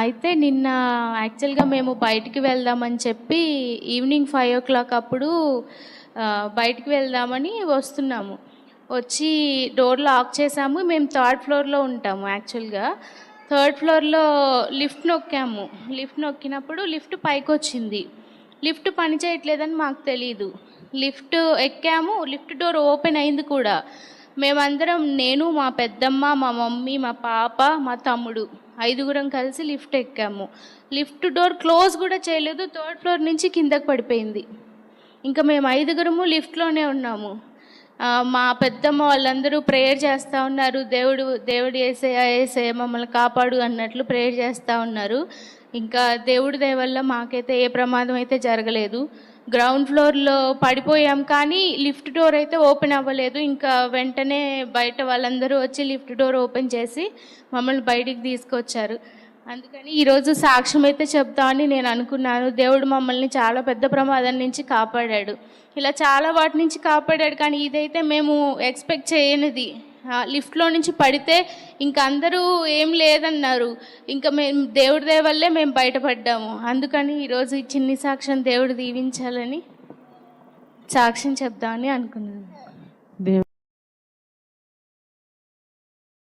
అయితే నిన్న యాక్చువల్గా మేము బయటికి వెళ్దామని చెప్పి ఈవినింగ్ ఫైవ్ ఓ క్లాక్ అప్పుడు బయటికి వెళ్దామని వస్తున్నాము. వచ్చి డోర్ లాక్ చేసాము. మేము థర్డ్ ఫ్లోర్లో ఉంటాము యాక్చువల్గా. థర్డ్ ఫ్లోర్లో లిఫ్ట్ నొక్కాము. లిఫ్ట్ నొక్కినప్పుడు లిఫ్ట్ పైకి వచ్చింది లిఫ్ట్ పని చేయట్లేదని మాకు తెలియదు లిఫ్ట్ ఎక్కాము. లిఫ్ట్ డోర్ ఓపెన్ అయింది కూడా. మేమందరం నేను మా పెద్దమ్మ మా మమ్మీ మా పాప మా తమ్ముడు ఐదుగురం కలిసి లిఫ్ట్ ఎక్కాము. లిఫ్ట్ డోర్ క్లోజ్ కూడా చేయలేదు థర్డ్ ఫ్లోర్ నుంచి కిందకు పడిపోయింది. ఇంకా మేము ఐదుగురము లిఫ్ట్లోనే ఉన్నాము. మా పెద్దమ్మ వాళ్ళందరూ ప్రేయర్ చేస్తూ ఉన్నారు. దేవుడు దేవుడు వేసే వేసే మమ్మల్ని కాపాడు అన్నట్లు ప్రేయర్ చేస్తూ ఉన్నారు. ఇంకా దేవుడి దయ వల్ల మాకైతే ఏ ప్రమాదం అయితే జరగలేదు. గ్రౌండ్ ఫ్లోర్లో పడిపోయాం కానీ లిఫ్ట్ డోర్ అయితే ఓపెన్ అవ్వలేదు. ఇంకా వెంటనే బయట వాళ్ళందరూ వచ్చి లిఫ్ట్ డోర్ ఓపెన్ చేసి మమ్మల్ని బయటికి తీసుకొచ్చారు. అందుకని ఈరోజు సాక్ష్యం అయితే చెప్తామని నేను అనుకున్నాను. దేవుడు మమ్మల్ని చాలా పెద్ద ప్రమాదం నుంచి కాపాడాడు. ఇలా చాలా వాటి నుంచి కాపాడాడు. కానీ ఇదైతే మేము ఎక్స్పెక్ట్ చేయనిది. లిఫ్ట్లో నుంచి పడితే ఇంకా అందరూ ఏం లేదన్నారు. ఇంకా మేము దేవుడి దేవల్లే మేము బయటపడ్డాము. అందుకని ఈరోజు ఈ చిన్ని సాక్ష్యం దేవుడు దీవించాలని సాక్ష్యం చెప్దామని అనుకున్నాను.